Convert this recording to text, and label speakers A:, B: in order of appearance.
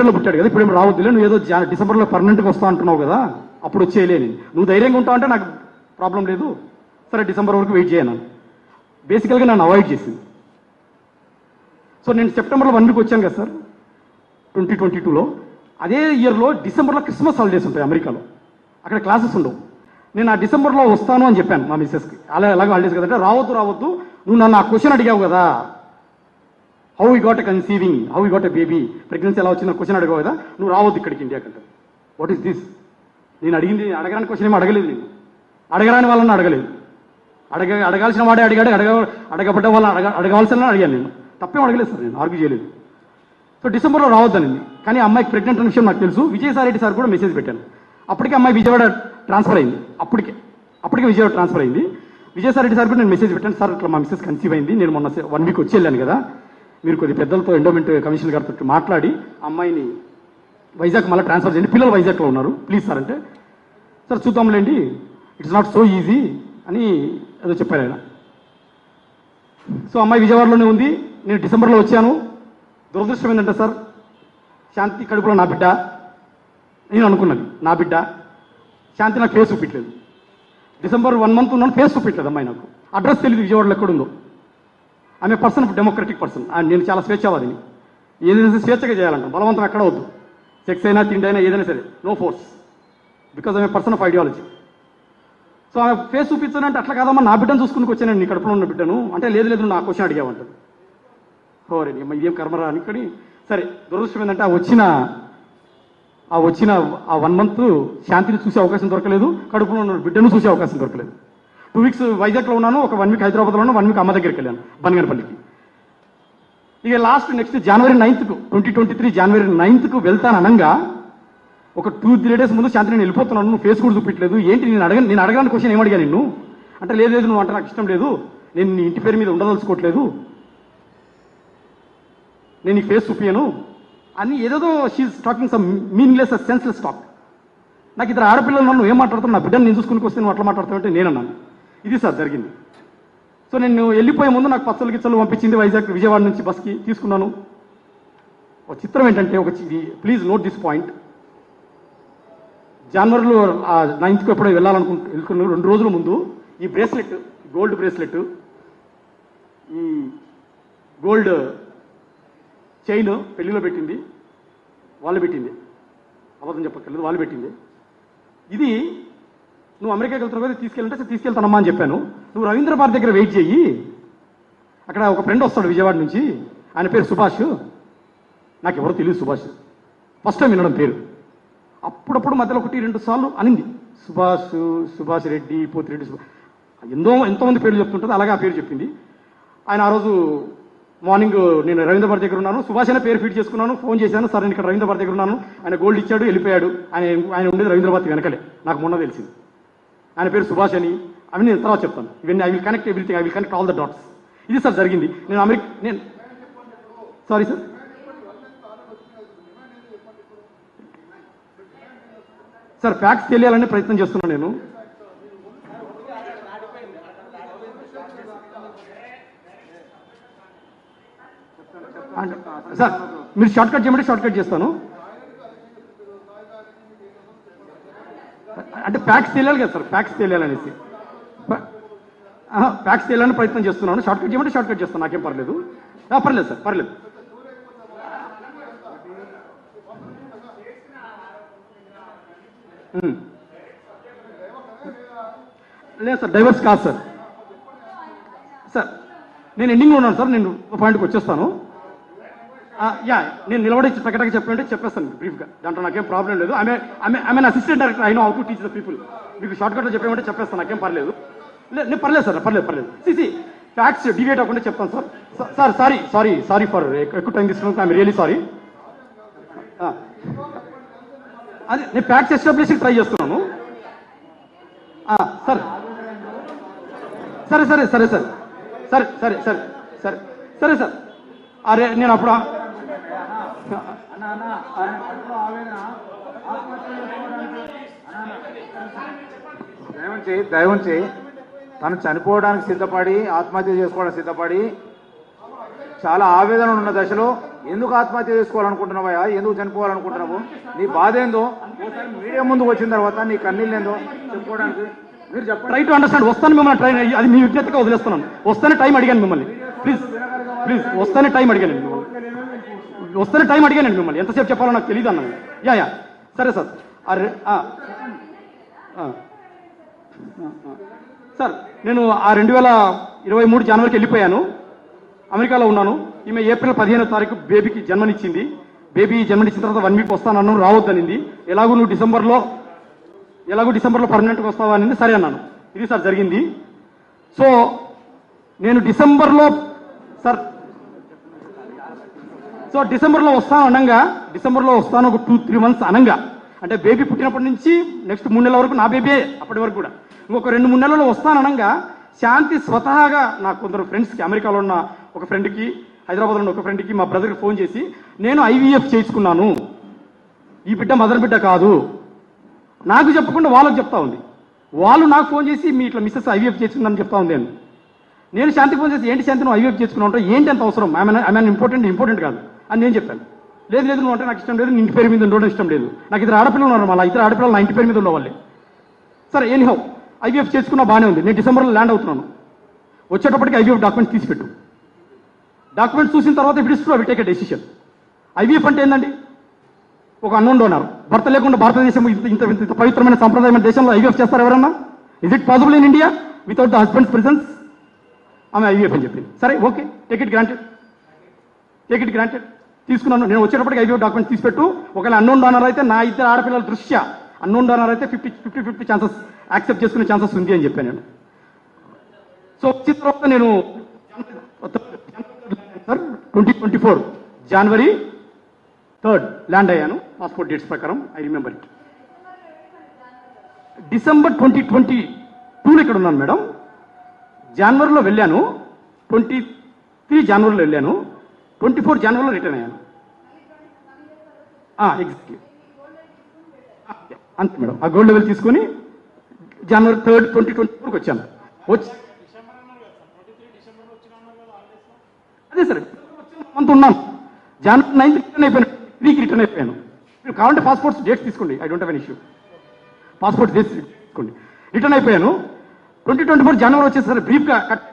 A: సెప్టెంబర్లో పుట్టాడు కదా ఇప్పుడు ఏం రావద్దులే నువ్వు ఏదో డిసెంబర్లో పర్మనెంట్గా వస్తా అంటున్నావు కదా అప్పుడు వచ్చేయలేని నువ్వు ధైర్యంగా ఉంటావు అంటే నాకు ప్రాబ్లం లేదు. సరే డిసెంబర్ వరకు వెయిట్ చేయను బేసికల్గా నన్ను అవాయిడ్ చేసింది. సో నేను సెప్టెంబర్లో వన్ వీక్ వచ్చాను కదా సార్ ట్వంటీ ట్వంటీ టూలో. అదే ఇయర్లో డిసెంబర్లో క్రిస్మస్ హాలిడేస్ ఉంటాయి అమెరికాలో. అక్కడ క్లాసెస్ ఉండవు. నేను ఆ డిసెంబర్లో వస్తాను అని చెప్పాను మా మిస్సెస్కి. అలా ఎలాగో హాలిడేస్ కదంటే రావద్దు రావద్దు నువ్వు నన్ను ఆ క్వశ్చన్ అడిగావు కదా హౌ ఈ గోట్ కన్సీవింగ్ హౌ ఈ గోట్ ఎ బేబీ ప్రెగ్నెన్సీ ఎలా వచ్చిందో క్వశ్చన్ అడగవు కదా? నువ్వు రావద్దు ఇక్కడికి ఇండియా అంటారు వాట్ ఈస్ దిస్ నేను అడిగింది అడగడానికి క్వశ్చన్ ఏమో అడగలేదు నేను. అడగరాని వాళ్ళని అడగలేదు. అడగ అడగాల్సిన వాడే అడిగాడు అడగ అడగబడ్డ వాళ్ళని అడగ అడగవలసిన అడిగాను నేను. తప్పేం అడగలేదు సార్ నేను ఆర్గ్యూ చేయలేదు. సో డిసెంబర్లో రావద్దనింది కానీ అమ్మాయికి ప్రెగ్నెంట్ అనే విషయం నాకు తెలుసు. విజయసాయిరెడ్డి సార్ కూడా మెసేజ్ పెట్టాను. అప్పటికే అమ్మాయి విజయవాడ ట్రాన్స్ఫర్ అయింది. అప్పటికే అప్పటికే విజయవాడ ట్రాన్స్ఫర్ అయింది. విజయసాయిరెడ్డి సార్ కూడా నేను మెసేజ్ పెట్టాను. సార్ ఇట్లా మా మిస్సెస్ కన్సీవ్ అయింది. నేను మొన్న వన్ వీక్ వచ్చి వెళ్ళాను కదా. మీరు కొద్ది పెద్దలతో ఎండోమెంట్ కమిషన్ గారితో మాట్లాడి ఆ అమ్మాయిని వైజాగ్ మళ్ళీ ట్రాన్స్ఫర్ చేయండి. పిల్లలు వైజాగ్లో ఉన్నారు. ప్లీజ్ సార్ అంటే సార్ చూద్దాంలేండి ఇట్స్ నాట్ సో ఈజీ అని ఏదో చెప్పారు ఆయన. సో అమ్మాయి విజయవాడలోనే ఉంది. నేను డిసెంబర్లో వచ్చాను. దురదృష్టం ఏంటంటే సార్ శాంతి కడుపులో నా బిడ్డ. నేను అనుకున్నది నా బిడ్డ. శాంతి నాకు ఫేస్ చూపించలేదు. డిసెంబర్ వన్ మంత్ ఉన్నాను ఫేస్ చూపించలేదు అమ్మాయి నాకు. అడ్రస్ తెలియదు విజయవాడలో ఎక్కడుందో. ఆమె పర్సన్ డెమోక్రటిక్ పర్సన్ నేను చాలా స్వేచ్ఛవాదిని. ఏదైనా స్వేచ్ఛగా చేయాలంటాం. బలవంతం ఎక్కడ వద్దు. సెక్స్ అయినా తిండి అయినా ఏదైనా సరే. నో ఫోర్స్ బికాజ్ ఆమె పర్సన్ ఆఫ్ ఐడియాలజీ సో ఆమె ఫేస్ చూపించానంటే అట్లా కాదమ్మా. నా బిడ్డను చూసుకుని వచ్చానండి. నీ కడుపులో ఉన్న బిడ్డను. అంటే లేదు లేదు నా క్వశ్చన్ అడిగావంటాడు హోరే అమ్మ ఇదేం కర్మరా అనుకొని సరే దురదృష్టం ఏంటంటే ఆ వచ్చిన ఆ వచ్చిన ఆ వన్ మంత్ శాంతిని చూసే అవకాశం దొరకలేదు. కడుపులో ఉన్న బిడ్డను చూసే అవకాశం దొరకలేదు. టూ వీక్స్ వైజాగ్లో ఉన్నాను ఒక వన్ వీక్ హైదరాబాద్లో ఉన్నాను వన్ వీక్ అమ్మ దగ్గరికి వెళ్ళాను బనగనపల్లికి. ఇక లాస్ట్ నెక్స్ట్ జనవరి నైన్త్కు ట్వంటీ ట్వంటీ త్రీ జనవరి నైన్త్కు వెళ్తాను అనగా ఒక టూ త్రీ డేస్ ముందు శాంతి నేను వెళ్ళిపోతున్నాను నువ్వు ఫేస్ కూడా చూపించలేదు ఏంటి నేను అడగ నేను అడగడానికి క్వశ్చన్ ఏమడిగా నిన్ను? అంటే లేదు లేదు నువ్వు అంటే నాకు ఇష్టం లేదు నేను నీ ఇంటి పేరు మీద ఉండదలుచుకోవట్లేదు నేను నీ ఫేస్ చూపించను అని ఏదేదో she's talking some meaningless senseless talk నాకు ఇద్దరు ఆడపిల్లలు నన్ను ఏం మాట్లాడుతున్నా నా బిడ్డను నేను చూసుకుని వస్తే నువ్వు అట్లా మాట్లాడుతావంటే నేను అన్నాను ఇది సార్ జరిగింది. సో నేను వెళ్ళిపోయే ముందు నాకు పచ్చలు గిచ్చలు పంపించింది వైజాగ్ విజయవాడ నుంచి బస్కి తీసుకున్నాను. ఒక చిత్రం ఏంటంటే ఒక ప్లీజ్ నోట్ దిస్ పాయింట్. జనవరిలో నైన్త్కి ఎప్పుడో వెళ్ళాలనుకుంటు వెళ్తున్న రెండు రోజుల ముందు ఈ బ్రేస్లెట్ గోల్డ్ బ్రేస్లెట్ ఈ గోల్డ్ చైన్ పెళ్ళిలో పెట్టింది వాళ్ళు పెట్టింది. అబద్ధం చెప్పక్కర్లేదు వాళ్ళు పెట్టింది. ఇది నువ్వు అమెరికాకి వెళ్తున్నావు కదా తీసుకెళ్ళంటే తీసుకెళ్తానమ్మా అని చెప్పాను. నువ్వు రవీంద్ర భారతి దగ్గర వెయిట్ చేయి. అక్కడ ఒక ఫ్రెండ్ వస్తాడు విజయవాడ నుంచి. ఆయన పేరు సుభాష్. నాకు ఎవరో తెలియదు సుభాష్. ఫస్ట్ టైం వినడం పేరు. అప్పుడప్పుడు మధ్యలో ఒకటి రెండు సార్లు అనింది. సుభాష్ సుభాష్ రెడ్డి పోతిరెడ్డి సుభాష్ ఎంతో ఎంతోమంది పేర్లు చెప్తుంటుంది అలాగే ఆ పేరు చెప్పింది. ఆయన ఆ రోజు మార్నింగ్ నేను రవీంద్ర భారతి దగ్గర ఉన్నాను. సుభాష్ అనే పేరు ఫీడ్ చేసుకున్నాను. ఫోన్ చేశాను. సార్ నేను ఇక్కడ రవీంద్ర భారతి దగ్గర ఉన్నాను. ఆయన గోల్డ్ ఇచ్చాడు వెళ్ళిపోయాడు. ఆయన ఆయన ఉండేది రవీంద్ర భారతి వెనకలే. నాకు మొన్న తెలిసింది. ఆయన పేరు సుభాష్ అని. అవి నేను తర్వాత చెప్తాను. ఇవన్నీ I will connect everything I will connect all the dots ఇది సార్ జరిగింది. నేను అమెరికా నేను సారీ సార్ సార్ ఫ్యాక్ట్స్ తెలియాలని ప్రయత్నం చేస్తున్నాను నేను. సార్ మీరు షార్ట్ కట్ చేయమంటే షార్ట్ కట్ చేస్తాను. అంటే ప్యాక్స్ తెలియాలి కదా సార్ ప్యాక్స్ తెలియాలనేసి ప్యాక్స్ తెలియాలని ప్రయత్నం చేస్తున్నాను. షార్ట్ కట్ చేయమంటే షార్ట్ కట్ చేస్తాను నాకేం పర్లేదు. పర్లేదు సార్ పర్లేదు. లేదు సార్ డైవర్స్ కాదు సార్. సార్ నేను ఎండింగ్లో ఉన్నాను సార్ నేను పాయింట్కి వచ్చేస్తాను. యా నేను నిలబడి సెక్రటరీకి చెప్పాలంటే చెప్పేస్తాను బ్రీఫ్గా దాంట్లో నాకేం ప్రాబ్లం లేదు. ఆమె ఆమె ఆమె assistant director I know how to teach the people మీకు షార్ట్ కట్లో చెప్పామంటే చెప్పేస్తాను. నాకేం పర్లేదు. నేను పర్లేదు సార్ పర్లేదు పర్లేదు. సిసి ఫ్యాక్ట్స్ డివేట్ అవ్వకుండా చెప్తాను sir. Sir sorry sorry sorry for ఎక్కువ టైం తీసుకున్నాను ఆమె రియలీ సారీ అది నేను ఫ్యాక్ట్స్ ఎస్టాబ్లిష్ ట్రై చేస్తున్నాను. సార్. సరే సరే సరే సార్. సరే సరే సరే సరే సరే సార్. అరే నేను అప్పుడు ఆ-
B: దైవం చేయి దైవం చేయి తను చనిపోవడానికి సిద్ధపడి ఆత్మహత్య చేసుకోవడానికి సిద్ధపడి చాలా ఆవేదన ఉన్న దశలో ఎందుకు ఆత్మహత్య చేసుకోవాలనుకుంటున్నావా ఎందుకు చనిపోవాలనుకుంటున్నావు? నీ బాధ ఏందో? ఒకసారి మీడియా ముందుకు వచ్చిన తర్వాత నీ కన్నీళ్ళు ఏందో చెప్పుకోవడానికి మీరు చెప్పండి.
A: ట్రై టు అండర్స్టాండ్ వస్తాను మిమ్మల్ని ట్రై అది మీ విజ్ఞతగా వదిలేస్తున్నాను. వస్తానే టైం అడిగాను మిమ్మల్ని. ప్లీజ్ ప్లీజ్ వస్తానే టైం అడిగాను. వస్తేనే టైం అడిగానండి మిమ్మల్ని. ఎంతసేపు చెప్పాలో నాకు తెలియదు అన్నాను యా యా. సరే సార్. అరే సార్ నేను ఆ రెండు వేల ఇరవై మూడు జనవరికి వెళ్ళిపోయాను. అమెరికాలో ఉన్నాను. ఈమె ఏప్రిల్ పదిహేనో తారీఖు బేబీకి జన్మనిచ్చింది. బేబీ జన్మనిచ్చిన తర్వాత వన్ వీక్ వస్తానన్నాను రావద్దనింది. ఎలాగో నువ్వు డిసెంబర్లో ఎలాగో డిసెంబర్లో పర్మనెంట్గా వస్తావా అనింది సరే అన్నాను. ఇది సార్ జరిగింది. సో నేను డిసెంబర్లో సార్ సో డిసెంబర్లో వస్తాను అనగా. డిసెంబర్లో వస్తాను ఒక టూ త్రీ మంత్స్ అనగా. అంటే బేబీ పుట్టినప్పటి నుంచి నెక్స్ట్ మూడు నెలల వరకు నా బేబీ అప్పటి వరకు కూడా. ఇంకొక రెండు మూడు నెలల్లో వస్తాను అనగా. శాంతి స్వతహాగా నా కొందరు ఫ్రెండ్స్కి అమెరికాలో ఉన్న ఒక ఫ్రెండ్కి హైదరాబాద్లో ఉన్న ఒక ఫ్రెండ్కి మా బ్రదర్కి ఫోన్ చేసి నేను ఐవీఎఫ్ చేయించుకున్నాను. ఈ బిడ్డ మదర్ బిడ్డ కాదు. నాకు చెప్పకుండా వాళ్ళకి చెప్తా ఉంది. వాళ్ళు నాకు ఫోన్ చేసి మీ ఇట్లా మిస్సెస్ ఐవీఎఫ్ చేసుకుందని చెప్తా ఉంది నేను నేను శాంతి ఫోన్ చేసి ఏంటి శాంతి నువ్వు ఐవీఎఫ్ చేసుకున్నావు ఏంటి అంత అవసరం? ఐ ఇంపార్టెంట్ ఇంపార్టెంట్ కాదు. అని నేను చెప్పాను. లేదు లేదు నువ్వు అంటే నాకు ఇష్టం లేదు నీ ఇంటి పేరు మీద ఉండడం ఇష్టం లేదు. నాకు ఇద్దరు ఆడపిల్లలు ఉన్నారు మళ్ళీ. ఇద్దరు ఆడపిల్లలు నా ఇంటి పేరు మీద ఉండవాళ్ళే సరే ఎనీ హౌ ఐవీఎఫ్ చేసుకున్నా బాగానే ఉంది. నేను డిసెంబర్లో ల్యాండ్ అవుతున్నాను. వచ్చేటప్పటికి ఐవీఎఫ్ డాక్యుమెంట్స్ తీసిపెట్టు. డాక్యుమెంట్స్ చూసిన తర్వాత ఇప్పుడు ఇస్తూ అవి టేక్ డెసిషన్ ఐవీఎఫ్ అంటే ఏంటండి ఒక అన్నోన్ డోనర్ భర్త లేకుండా భారతదేశం ఇంత ఇంత ఇంత పవిత్రమైన సంప్రదాయమైన దేశంలో ఐవీఎఫ్ చేస్తారు ఎవరన్నా? Is it possible in India without the husband's presence ఆమె ఐవీఎఫ్ అని చెప్పింది. సరే okay take it granted take it granted తీసుకున్నాను. నేను వచ్చేటప్పటికి ఐదు డాక్యుమెంట్స్ తీసిపెట్టు. ఒకవేళ అన్నోన్ డోనర్ అయితే నా ఇద్దరు ఆడపిల్లల దృష్ట్యా అన్నోన్ డోనర్ అయితే fifty fifty fifty chances accept చేసుకునే ఛాన్సెస్ ఉంది అని చెప్పాను నేను. సో వచ్చిన తర్వాత నేను sir twenty twenty four January third land అయ్యాను. పాస్పోర్ట్ డేట్స్ ప్రకారం I remember it December twenty twenty టూలో ఇక్కడ ఉన్నాను మేడం. జనవరిలో వెళ్ళాను. ట్వంటీ త్రీ జనవరిలో వెళ్ళాను. ట్వంటీ ఫోర్ జనవరిలో రిటర్న్ అయ్యాను. ఎగ్జాక్ట్లీ అంతే మేడం. ఆ గోల్డ్ లెవెల్ తీసుకొని జనవరి థర్డ్ ట్వంటీ ట్వంటీ ఫోర్కి వచ్చాను. వచ్చి అదే సార్ మంత్ ఉన్నాను జనవరి నైన్త్ రిటర్న్ అయిపోయాను. త్రీకి రిటర్న్ అయిపోయాను. మీరు కావాలంటే పాస్పోర్ట్స్ డేట్స్ తీసుకోండి. I don't have an issue passport dates తీసుకోండి. రిటర్న్ అయిపోయాను. ట్వంటీ ట్వంటీ ఫోర్ జనవరి వచ్చేసరికి బ్రీఫ్గా కట్